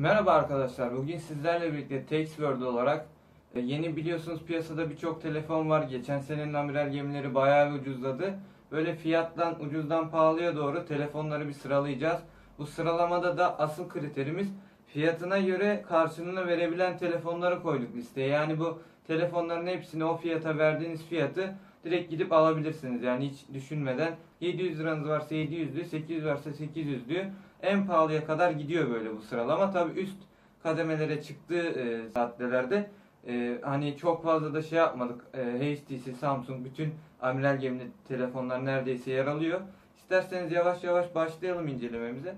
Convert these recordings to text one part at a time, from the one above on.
Merhaba arkadaşlar. Bugün sizlerle birlikte TextWorld olarak e, yeni biliyorsunuz piyasada birçok telefon var. Geçen senenin amiral gemileri bayağı bir ucuzladı. Böyle fiyattan ucuzdan pahalıya doğru telefonları bir sıralayacağız. Bu sıralamada da asıl kriterimiz fiyatına göre karşılığını verebilen telefonları koyduk listeye. Yani bu telefonların hepsini o fiyata verdiğiniz fiyatı direkt gidip alabilirsiniz. Yani hiç düşünmeden 700 liranız varsa 700'lü, 800 varsa 800'lü en pahalıya kadar gidiyor böyle bu sıralama. Tabii üst kademelere çıktığı e, saatlerde e, hani çok fazla da şey yapmadık. E, HTC, Samsung bütün amiral gemili telefonlar neredeyse yer alıyor. İsterseniz yavaş yavaş başlayalım incelememize.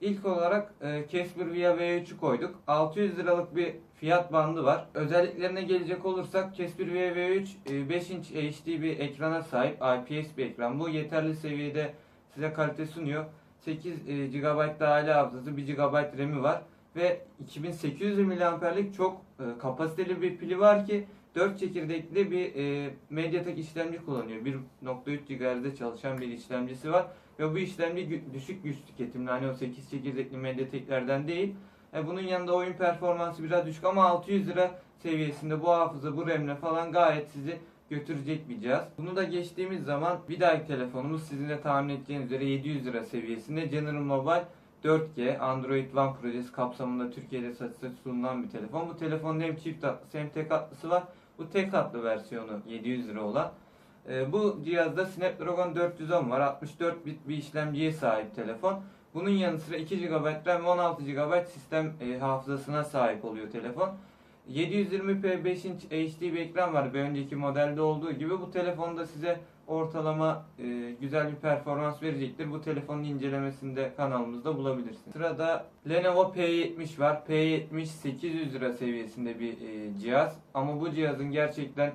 İlk olarak e, Casper Via V3'ü koyduk. 600 liralık bir fiyat bandı var. Özelliklerine gelecek olursak Casper Via V3 e, 5 inç HD bir ekrana sahip. IPS bir ekran. Bu yeterli seviyede size kalite sunuyor. 8 e, GB dahili hafızası, 1 GB RAM'i var ve 2800 mAh'lik çok e, kapasiteli bir pili var ki 4 çekirdekli bir e, MediaTek işlemci kullanıyor. 1.3 GHz'de çalışan bir işlemcisi var ve bu işlemci düşük güç tüketimli. Hani o 8 çekirdekli MediaTek'lerden değil. E, bunun yanında oyun performansı biraz düşük ama 600 lira seviyesinde bu hafıza, bu RAM'le falan gayet sizi götürecek bir cihaz. Bunu da geçtiğimiz zaman bir dahaki telefonumuz sizin de tahmin edeceğiniz üzere 700 lira seviyesinde General Mobile 4G Android One projesi kapsamında Türkiye'de satışa sunulan bir telefon. Bu telefonun hem çift hatlısı hem tek hatlısı var. Bu tek hatlı versiyonu 700 lira olan. Ee, bu cihazda Snapdragon 410 var. 64 bit bir işlemciye sahip telefon. Bunun yanı sıra 2 GB RAM ve 16 GB sistem e, hafızasına sahip oluyor telefon. 720p 5 inç HD bir ekran var. Bir önceki modelde olduğu gibi bu telefonda size ortalama e, güzel bir performans verecektir. Bu telefonun incelemesini de kanalımızda bulabilirsiniz. Sırada Lenovo P70 var. P70 800 lira seviyesinde bir e, cihaz. Ama bu cihazın gerçekten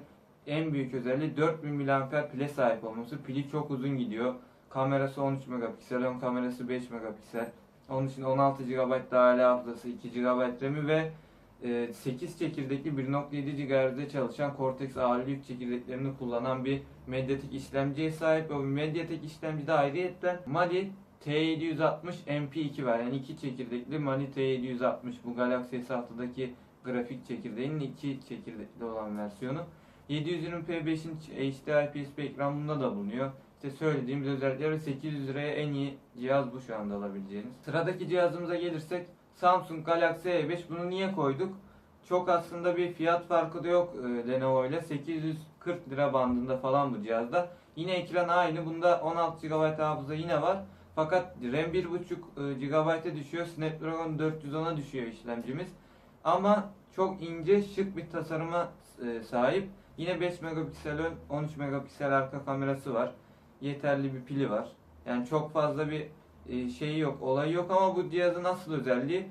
en büyük özelliği 4000 mAh pile sahip olması. Pili çok uzun gidiyor. Kamerası 13 megapiksel, ön kamerası 5 megapiksel. Onun için 16 GB dahili hafızası, 2 GB RAM'i ve 8 çekirdekli 1.7 GHz'de çalışan Cortex A50 yük çekirdeklerini kullanan bir Mediatek işlemciye sahip. O Mediatek işlemcide ayrıyetten Mali T760 MP2 var. Yani iki çekirdekli Mali T760 bu Galaxy S6'daki grafik çekirdeğinin iki çekirdekli olan versiyonu. 720p 5 inç HD IPS ekran bunda da bulunuyor. İşte söylediğimiz özellikler ve 800 liraya en iyi cihaz bu şu anda alabileceğiniz. Sıradaki cihazımıza gelirsek Samsung Galaxy E5 bunu niye koyduk? Çok aslında bir fiyat farkı da yok e, Lenovo ile 840 lira bandında falan bu cihazda. Yine ekran aynı. Bunda 16 GB hafıza yine var. Fakat RAM 1.5 GB'a düşüyor. Snapdragon 410'a düşüyor işlemcimiz. Ama çok ince şık bir tasarıma e, sahip. Yine 5 megapiksel ön, 13 megapiksel arka kamerası var. Yeterli bir pili var. Yani çok fazla bir e, şeyi yok, olayı yok ama bu cihazın asıl özelliği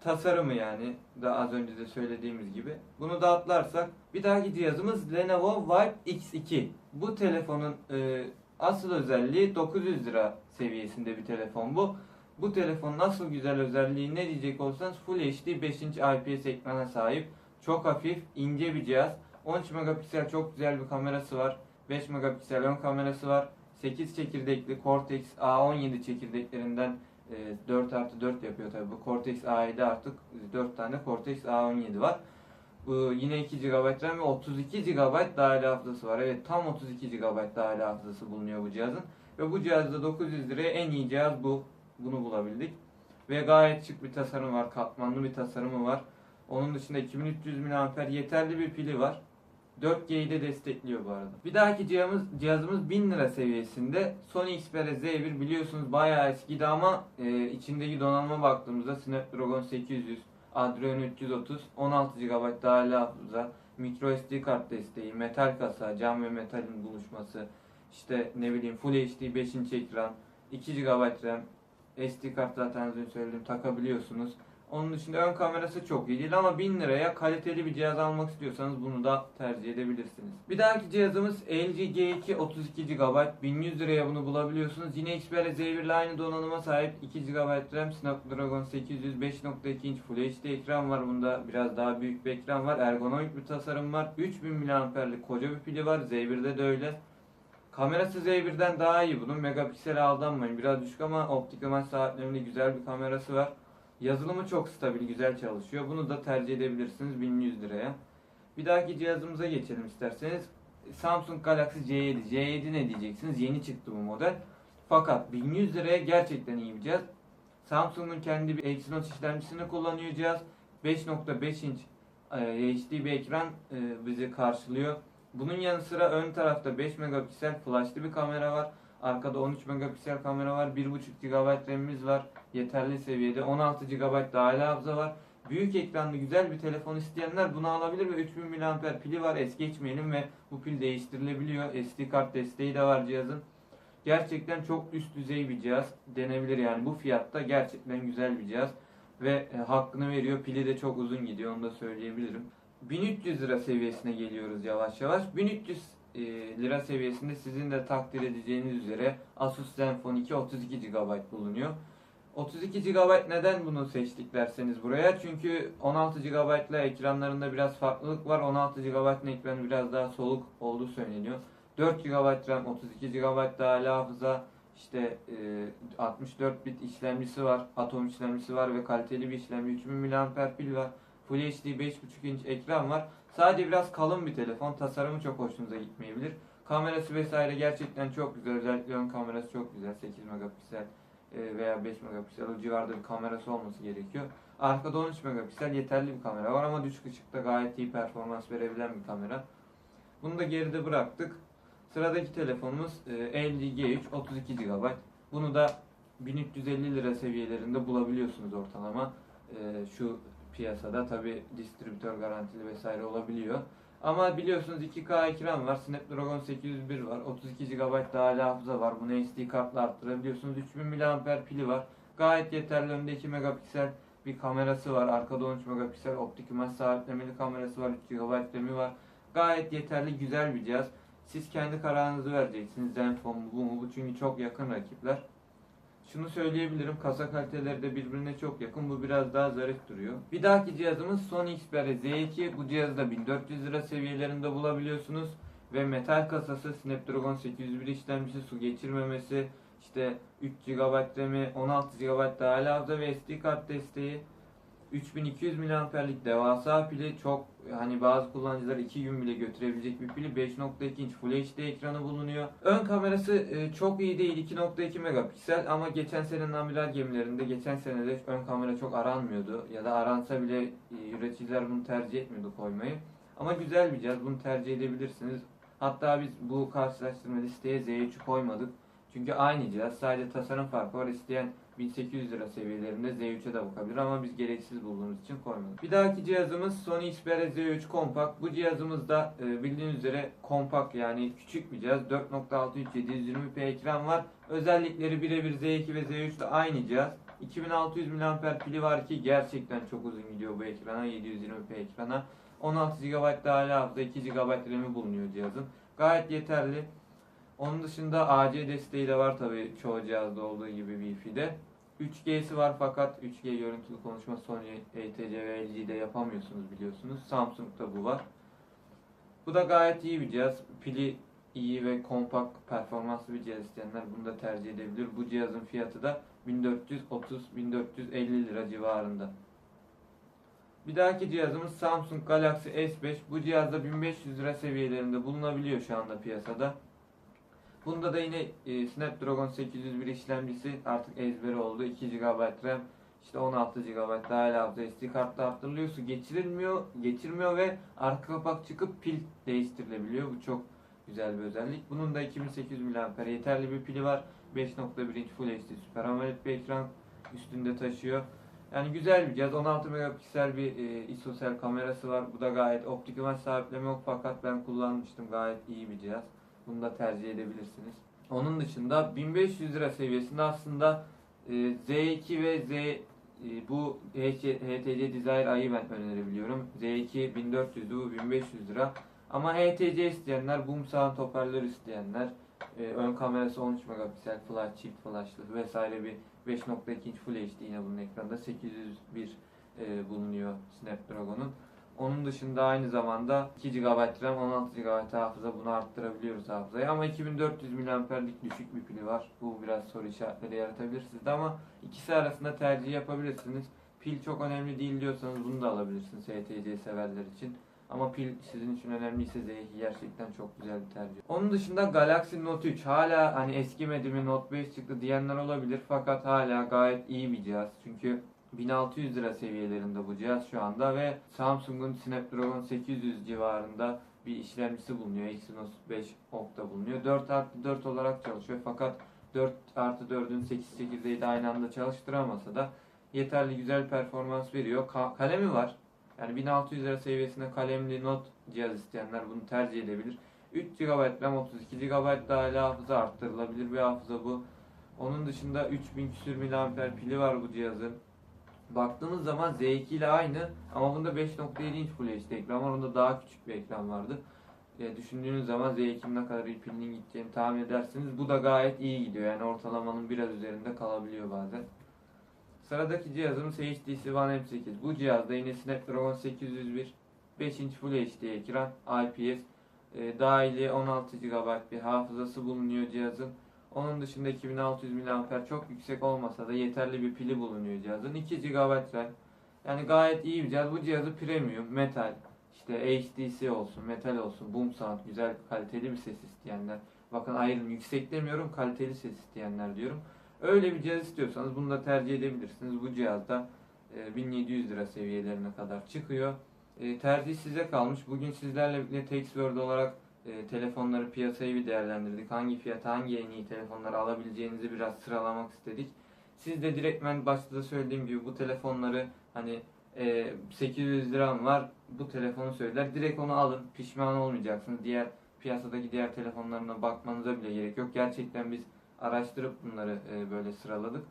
tasarımı yani da az önce de söylediğimiz gibi. Bunu da atlarsak bir dahaki cihazımız Lenovo Vibe X2. Bu telefonun e, asıl özelliği 900 lira seviyesinde bir telefon bu. Bu telefonun asıl güzel özelliği ne diyecek olsanız Full HD 5 inç IPS ekrana sahip. Çok hafif, ince bir cihaz. 13 megapiksel çok güzel bir kamerası var. 5 megapiksel ön kamerası var. 8 çekirdekli Cortex A17 çekirdeklerinden e, 4 artı 4 yapıyor tabi bu. Cortex A7 artık 4 tane Cortex A17 var. Bu yine 2 GB RAM ve 32 GB dahili hafızası var. Evet tam 32 GB dahili hafızası bulunuyor bu cihazın. Ve bu cihazda 900 liraya en iyi cihaz bu. Bunu bulabildik. Ve gayet şık bir tasarım var. Katmanlı bir tasarımı var. Onun dışında 2300 mAh yeterli bir pili var. 4G'yi de destekliyor bu arada. Bir dahaki cihazımız, cihazımız 1000 lira seviyesinde. Sony Xperia Z1 biliyorsunuz bayağı eskidi ama e, içindeki donanıma baktığımızda Snapdragon 800, Adreno 330, 16 GB dahili hafıza, microSD kart desteği, metal kasa, cam ve metalin buluşması, işte ne bileyim Full HD 5 inç ekran, 2 GB RAM, SD kart zaten az önce söyledim takabiliyorsunuz. Onun dışında ön kamerası çok iyi değil ama 1000 liraya kaliteli bir cihaz almak istiyorsanız bunu da tercih edebilirsiniz. Bir dahaki cihazımız LG G2 32 GB. 1100 liraya bunu bulabiliyorsunuz. Yine Xperia Z1 ile aynı donanıma sahip 2 GB RAM, Snapdragon 800 5.2 inç Full HD ekran var bunda. Biraz daha büyük bir ekran var. Ergonomik bir tasarım var. 3000 mAh'lik koca bir pili var. Z1'de de öyle. Kamerası Z1'den daha iyi bunun. Megapiksele aldanmayın. Biraz düşük ama optik imaj saatlerinde güzel bir kamerası var. Yazılımı çok stabil, güzel çalışıyor. Bunu da tercih edebilirsiniz 1100 liraya. Bir dahaki cihazımıza geçelim isterseniz. Samsung Galaxy C7. C7 ne diyeceksiniz? Yeni çıktı bu model. Fakat 1100 liraya gerçekten iyi bir cihaz. Samsung'un kendi bir Exynos işlemcisini kullanıyor cihaz. 5.5 inç e, HD bir ekran e, bizi karşılıyor. Bunun yanı sıra ön tarafta 5 megapiksel flashlı bir kamera var. Arkada 13 megapiksel kamera var. 1.5 GB RAM'imiz var. Yeterli seviyede. 16 GB dahili hafıza var. Büyük ekranlı güzel bir telefon isteyenler bunu alabilir ve 3000 mAh pili var. Es geçmeyelim ve bu pil değiştirilebiliyor. SD kart desteği de var cihazın. Gerçekten çok üst düzey bir cihaz denebilir yani bu fiyatta gerçekten güzel bir cihaz ve e, hakkını veriyor. Pili de çok uzun gidiyor onu da söyleyebilirim. 1300 lira seviyesine geliyoruz yavaş yavaş. 1300 e, lira seviyesinde sizin de takdir edeceğiniz üzere Asus Zenfone 2 32 GB bulunuyor. 32 GB neden bunu seçtik derseniz buraya. Çünkü 16 GB ile ekranlarında biraz farklılık var. 16 GB'ın ekranı biraz daha soluk olduğu söyleniyor. 4 GB RAM, 32 GB dahili hafıza, işte e, 64 bit işlemcisi var, Atom işlemcisi var ve kaliteli bir işlemci. 3000 mAh pil var. Full HD 5.5 inç ekran var. Sadece biraz kalın bir telefon. Tasarımı çok hoşunuza gitmeyebilir. Kamerası vesaire gerçekten çok güzel. Özellikle ön kamerası çok güzel. 8 megapiksel e, veya 5 megapiksel o civarda bir kamerası olması gerekiyor. Arkada 13 megapiksel yeterli bir kamera var ama düşük ışıkta gayet iyi performans verebilen bir kamera. Bunu da geride bıraktık. Sıradaki telefonumuz LG G3 32 GB. Bunu da 1350 lira seviyelerinde bulabiliyorsunuz ortalama. E, şu piyasada tabi distribütör garantili vesaire olabiliyor. Ama biliyorsunuz 2K ekran var, Snapdragon 801 var, 32 GB dahili hafıza var. Bunu SD kartla arttırabiliyorsunuz. 3000 mAh pili var. Gayet yeterli önde 2 megapiksel bir kamerası var. Arkada 13 megapiksel optik imaj sabitlemeli kamerası var. 3 GB RAM'i var. Gayet yeterli güzel bir cihaz. Siz kendi kararınızı vereceksiniz. Zenfone mu bu mu bu çünkü çok yakın rakipler. Şunu söyleyebilirim kasa kaliteleri de birbirine çok yakın. Bu biraz daha zarif duruyor. Bir dahaki cihazımız Sony Xperia Z2. Bu cihazı da 1400 lira seviyelerinde bulabiliyorsunuz. Ve metal kasası Snapdragon 801 işlemcisi su geçirmemesi işte 3 GB RAM'i 16 GB dahili hafıza ve SD kart desteği 3200 mAh'lik devasa pili çok hani bazı kullanıcılar 2 gün bile götürebilecek bir pili 5.2 inç Full HD ekranı bulunuyor. Ön kamerası e, çok iyi değil 2.2 megapiksel ama geçen senenin amiral gemilerinde geçen senede ön kamera çok aranmıyordu ya da aransa bile e, üreticiler bunu tercih etmiyordu koymayı. Ama güzel bir cihaz bunu tercih edebilirsiniz. Hatta biz bu karşılaştırma listeye Z3'ü koymadık. Çünkü aynı cihaz sadece tasarım farkı var. İsteyen 1800 lira seviyelerinde Z3'e de bakabilir ama biz gereksiz bulduğumuz için koymadık. Bir dahaki cihazımız Sony Xperia Z3 Compact. Bu cihazımız da e, bildiğiniz üzere kompakt yani küçük bir cihaz. 4.6 inç 720p ekran var. Özellikleri birebir Z2 ve Z3 ile aynı cihaz. 2600 mAh pili var ki gerçekten çok uzun gidiyor bu ekrana 720p ekrana. 16 GB dahili hafıza 2 GB RAM'i bulunuyor cihazın. Gayet yeterli. Onun dışında AC desteği de var tabi çoğu cihazda olduğu gibi Wi-Fi'de. 3G'si var fakat 3G görüntülü konuşma Sony, HTC ve LG'de yapamıyorsunuz biliyorsunuz. Samsung'da bu var. Bu da gayet iyi bir cihaz. Pili iyi ve kompakt performanslı bir cihaz isteyenler bunu da tercih edebilir. Bu cihazın fiyatı da 1430-1450 lira civarında. Bir dahaki cihazımız Samsung Galaxy S5. Bu cihazda 1500 lira seviyelerinde bulunabiliyor şu anda piyasada. Bunda da yine e, Snapdragon 801 işlemcisi artık ezberi oldu. 2 GB RAM, işte 16 GB dahil hafıza SD kartla arttırılıyor. Su geçirilmiyor, geçirmiyor ve arka kapak çıkıp pil değiştirilebiliyor. Bu çok güzel bir özellik. Bunun da 2800 mAh yeterli bir pili var. 5.1 inç Full HD Super AMOLED bir ekran üstünde taşıyor. Yani güzel bir cihaz. 16 megapiksel bir e, ISOCELL kamerası var. Bu da gayet optik imaj sabitleme yok fakat ben kullanmıştım. Gayet iyi bir cihaz. Bunu da tercih edebilirsiniz. Onun dışında 1500 lira seviyesinde aslında e, Z2 ve Z e, bu HTC Desire I'yi ben önerebiliyorum. Z2 1400 bu 1500 lira. Ama HTC isteyenler, boom sound hoparlör isteyenler, e, ön kamerası 13 megapiksel flash, çift flashlı vesaire bir 5.2 inç Full HD yine bunun ekranda 801 e, bulunuyor Snapdragon'un. Onun dışında aynı zamanda 2 GB RAM, 16 GB hafıza bunu arttırabiliyoruz hafızayı ama 2400 mAh'lik düşük bir pili var. Bu biraz soru işaretleri yaratabilir sizde ama ikisi arasında tercih yapabilirsiniz. pil çok önemli değil diyorsanız bunu da alabilirsiniz STC severler için. Ama pil sizin için önemliyse Z2 gerçekten çok güzel bir tercih. Onun dışında Galaxy Note 3 hala hani eskimedi mi Note 5 çıktı diyenler olabilir fakat hala gayet iyi bir cihaz. Çünkü 1600 lira seviyelerinde bu cihaz şu anda ve Samsung'un Snapdragon 800 civarında bir işlemcisi bulunuyor. Exynos 5 okta bulunuyor. 4 artı 4 olarak çalışıyor fakat 4 artı 4'ün 8 çekirdeği de aynı anda çalıştıramasa da yeterli güzel performans veriyor. Ka- kalemi var. Yani 1600 lira seviyesinde kalemli not cihaz isteyenler bunu tercih edebilir. 3 GB RAM 32 GB da hala hafıza arttırılabilir bir hafıza bu. Onun dışında 3000 küsür mAh pili var bu cihazın. Baktığımız zaman Z2 ile aynı ama bunda 5.7 inç Full HD ekran var. Onda daha küçük bir ekran vardı. E, düşündüğünüz zaman Z2'nin ne kadar iyi pilinin gideceğini tahmin edersiniz. Bu da gayet iyi gidiyor. Yani ortalamanın biraz üzerinde kalabiliyor bazen. Sıradaki cihazımız HTC One M8. Bu cihazda yine Snapdragon 801 5 inç Full HD ekran IPS e, dahili 16 GB bir hafızası bulunuyor cihazın. Onun dışında 2600 mAh çok yüksek olmasa da yeterli bir pili bulunuyor cihazın. 2 GB RAM. Yani gayet iyi bir cihaz. Bu cihazı premium, metal, işte HDC olsun, metal olsun, boom sound, güzel kaliteli bir ses isteyenler. Bakın ayrım yüksek demiyorum, kaliteli ses isteyenler diyorum. Öyle bir cihaz istiyorsanız bunu da tercih edebilirsiniz. Bu cihazda e, 1700 lira seviyelerine kadar çıkıyor. E, tercih size kalmış. Bugün sizlerle birlikte Textword olarak e, telefonları piyasayı bir değerlendirdik. Hangi fiyata hangi en iyi telefonları alabileceğinizi biraz sıralamak istedik. Siz de direktmen başta da söylediğim gibi bu telefonları hani e, 800 liram var bu telefonu söyler. Direkt onu alın. Pişman olmayacaksınız. Diğer piyasadaki diğer telefonlarına bakmanıza bile gerek yok. Gerçekten biz araştırıp bunları e, böyle sıraladık.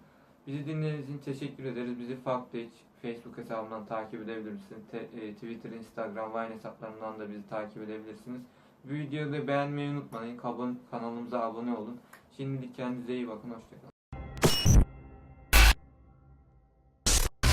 Bizi dinlediğiniz için teşekkür ederiz. Bizi Fakpage, Facebook hesabından takip edebilirsiniz. Te- e, Twitter, Instagram, Vine hesaplarından da bizi takip edebilirsiniz. Videoyu da beğenmeyi unutmayın. Kanalımıza abone olun. Şimdilik kendinize iyi bakın. Hoşçakalın.